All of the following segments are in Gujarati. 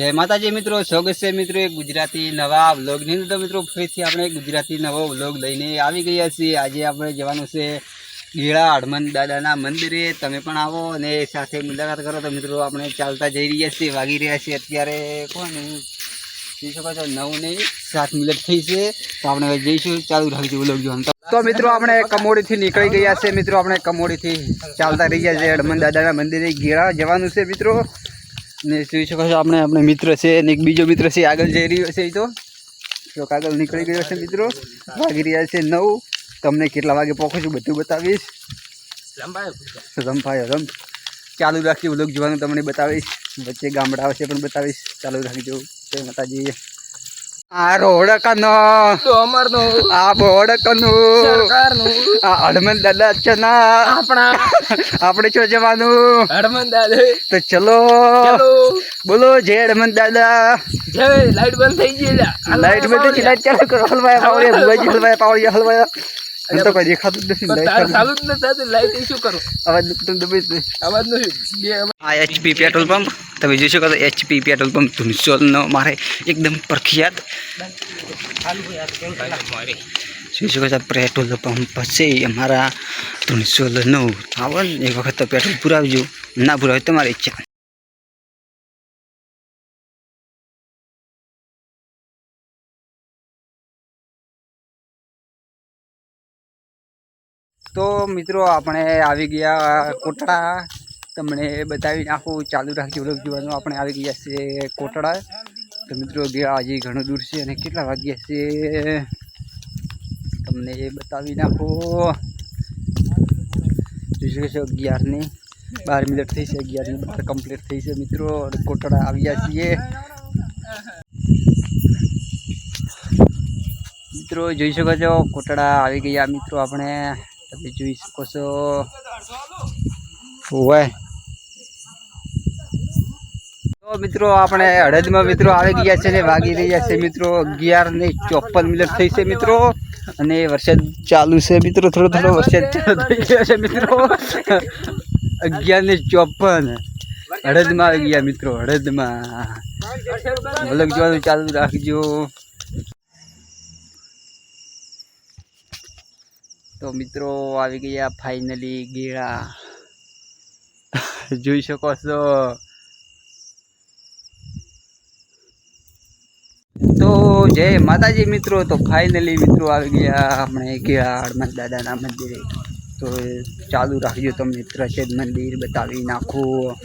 જય માતાજી મિત્રો, સ્વાગત છે મિત્રો એક ગુજરાતી નવા વ્લોગની. અંદર મિત્રો, ફરીથી આપણે ગુજરાતી નવો વ્લોગ લઈને આવી ગયા છીએ. આજે આપણે જવાનું છે ગીળા હડમન દાદાના મંદિરે. તમે પણ આવો અને સાથે મુલાકાત કરો. તો મિત્રો, આપણે ચાલતા જઈ રહ્યા છીએ, વાગી રહ્યા છીએ અત્યારે કોણ? જોઈ શકો છો, નવ ને સાત મિનિટ થઈ છે. તો આપણે જઈશું, ચાલુ રાખજો વ્લોગ જોવાનું. તો મિત્રો, આપણે કમોડીથી નીકળી ગયા છે. મિત્રો, આપણે કમોડીથી ચાલતા રહી ગયા છે હડમન દાદાના મંદિરે. ગીળા જવાનું છે મિત્રો. ને જોઈ શકો છો આપણે આપણે મિત્ર છે અને એક બીજો મિત્ર છે આગળ જઈ રહ્યો છે એ તો. ચોક આગળ નીકળી ગયો છે મિત્રો. વાગી રહ્યા છે નવ. તમને કેટલા વાગે પહોંચું બધું બતાવીશ. રમભાઈ રમ ચાલુ રાખજો વ્લોગ જોવાનું તમને બતાવીશ. વચ્ચે ગામડા આવશે પણ બતાવીશ. ચાલુ રાખજો. જય માતાજી. આ રોડ કનો આ બોર્ડ સરકારનો. આ હડમન દાદા છે ના. આપણા. આપણે છો જવાનું. હડમન દાદા. તો ચલો. બોલો જય હડમન દાદા. જય. લાઈટ બંધ થઈ ગઈ લાઈટ બંધ છે. લાઈટ ચાલુ કરો. હલવાય પાવડી હલવાય પાવડિયા હલવાયા. મને તો કોઈ દેખાતું જ નથી. લાઈટ ચાલુ. ચાલુ જ નથી લાઈટ શું કરું? અવાજ તમે દબાઈ અવાજ નથી. આ એચપી પેટ્રોલ પંપ. તમે જોઈ શકો તો એચપી પેટ્રોલ પંપ ધૂનસોલનો મારે એકદમ પ્રખ્યાત જોઈ શકો છો પેટ્રોલ પંપ છે અમારા ધૂનસોલનો આવો ને એક વખત તો પેટ્રોલ પુરાવજો, ના પુરાવે તમારી ઈચ્છા તો મિત્રો, આપણે આવી ગયા કોટડા. તમને બતાવી નાખું ચાલુ રાખજો વ્લોગ જોવાનું આપણે આવી ગયા છે કોટડા. તો મિત્રો આજે ઘણું દૂર છે અને કેટલા વાગ્યા છે? તમને એ બતાવી નાખો. જોઈ શકો છો અગિયારની બાર મિનિટ થઈ છે, અગિયારની બાર કમ્પ્લીટ થઈ છે મિત્રો. કોટડા આવ્યા છીએ. મિત્રો, જોઈ શકો છો, કોટડા આવી ગયા મિત્રો આપણે. તમે જોઈ શકો છો. હોય તો મિત્રો, આપણે હળદમાં મિત્રો આવી ગયા છે ને, વાગી રહ્યા છે મિત્રો અગિયાર ને ચોપન મિનિટ થઈ છે મિત્રો. અને વરસાદ ચાલુ છે મિત્રો, થોડો થોડો વરસાદ ચાલુ થઈ ગયો છે મિત્રો. અગિયાર ને ચોપન. હળદમાં આવી ગયા મિત્રો હળદમાં મલક જોવાનું ચાલુ રાખજો. તો મિત્રો, આવી ગયા ફાઇનલી ગેળા જોઈ શકો છો. તો જય માતાજી મિત્રો, તો ફાઇનલી મિત્રો આવી ગયા આપણે ગયા દાદાના મંદિરે. તો ચાલુ રાખજો તમને છે મંદિર બતાવી નાખું.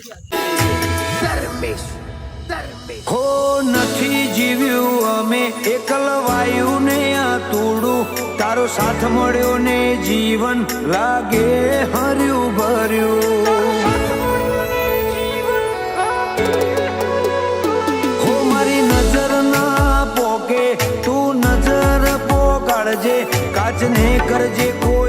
હો નથી જીવ્યું અમે, એકલ વાયુ ને આ તોડું તારો સાથ મળ્યો ને જીવન લાગે હર્યું ભર્યું. તું કાચને કરજે કોઈ